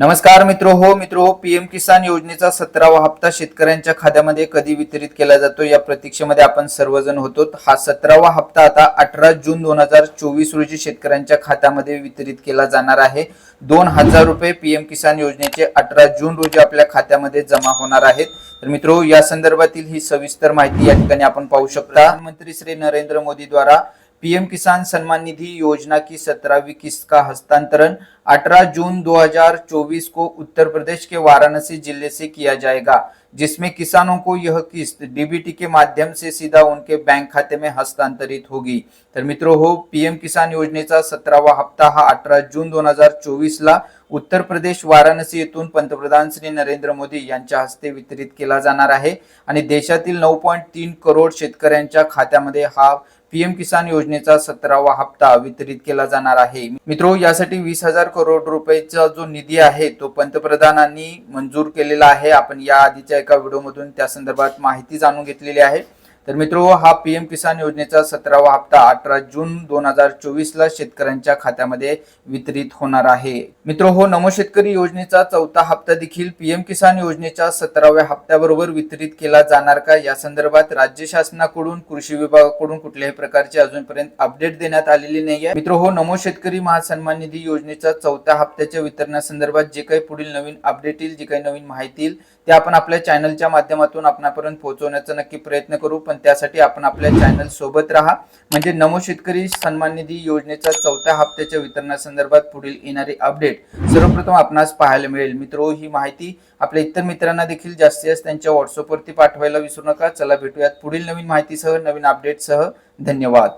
नमस्कार मित्र हो मित्र हो पीएम किसान योजनेचा सतरावा हप्ता शेतकऱ्यांच्या खात्यामध्ये कधी वितरित केला जातो या प्रतीक्षेमध्ये आपण सर्वजण होतो. हा सतरावा हप्ता आता अठरा जून दोन हजार चोवीस रोजी शेतकऱ्यांच्या खात्यामध्ये वितरित केला जाणार आहे. दोन हजार रुपये पीएम किसान योजनेचे अठरा जून रोजी आपल्या खात्यामध्ये जमा होणार आहेत. तर मित्रो या संदर्भातील ही सविस्तर माहिती या ठिकाणी आपण पाहू शकता. प्रधानमंत्री श्री नरेंद्र मोदी द्वारा पीएम किसान सम्मान निधि योजना की सत्रहवीं किस्त का हस्तांतरण 18 जून 2024 को उत्तर प्रदेश के वाराणसी ज़िले से किया जाएगा, जिसमें किसानों को यह किस्त डीबीटी के माध्यम से सीधा उनके बैंक खाते में हस्तांतरित होगी। तर मित्रों, हो, पीएम किसान योजनेचा सतरावा हप्ता हा अठरा जून दोन हज़ार चोवीस ला उत्तर प्रदेश वाराणसी येथून पंतप्रधान श्री नरेंद्र मोदी यांच्या हस्ते वितरित केला जाणार आहे आणि देशातील नऊ पॉईंट तीन करोड शेतकऱ्यांच्या खात्यामध्ये हा पीएम किसान योजनेचा सतरावा हप्ता वितरित केला जाणार आहे. मित्रो यासाठी वीस हजार करोड रुपयेचा जो निधी आहे तो पंतप्रधानांनी मंजूर केलेला आहे. आपण या आधीच्या एका व्हिडिओमधून त्या संदर्भात माहिती जाणून घेतलेली आहे. तर मित्रो हा पीएम किसान योजनेचा सतरावा हप्ता अठरा जून दोन हजार चोवीस ला शेतकऱ्यांच्या खात्यामध्ये वितरित होणार आहे. मित्रो हो नमो शेतकरी योजनेचा चौथा हप्ता देखील पीएम किसान योजनेच्या सतराव्या हप्त्याबरोबर वितरित केला जाणार का? या संदर्भात राज्य शासनाकडून कृषी विभागाकडून कुठल्याही प्रकारचे अजूनपर्यंत अपडेट देण्यात आलेली नाही आहे मित्र हो नमो शेतकरी महासन्मान निधी योजनेच्या चौथ्या हप्त्याच्या वितरणासंदर्भात जे काही पुढील नवीन अपडेट येईल जी काही नवीन माहिती येईल ते आपण आपल्या चॅनलच्या माध्यमातून आपणापर्यंत पोहोचवण्याचा नक्की प्रयत्न करू. पण त्यासाठी आपण आपल्या चॅनल सोबत राहा. म्हणजे नमो शेतकरी सन्मान निधी योजनेच्या चौथ्या हप्त्याच्या वितरणासंदर्भात पुढील येणारे अपडेट सर्वप्रथम आपणास पाहायला मिळेल. मित्रो ही माहिती आपल्या इतर मित्रांना देखील जास्तीत जास्त त्यांच्या व्हॉट्सअपवरती पाठवायला विसरू नका. चला भेटूयात पुढील नवीन माहितीसह नवीन अपडेटसह धन्यवाद.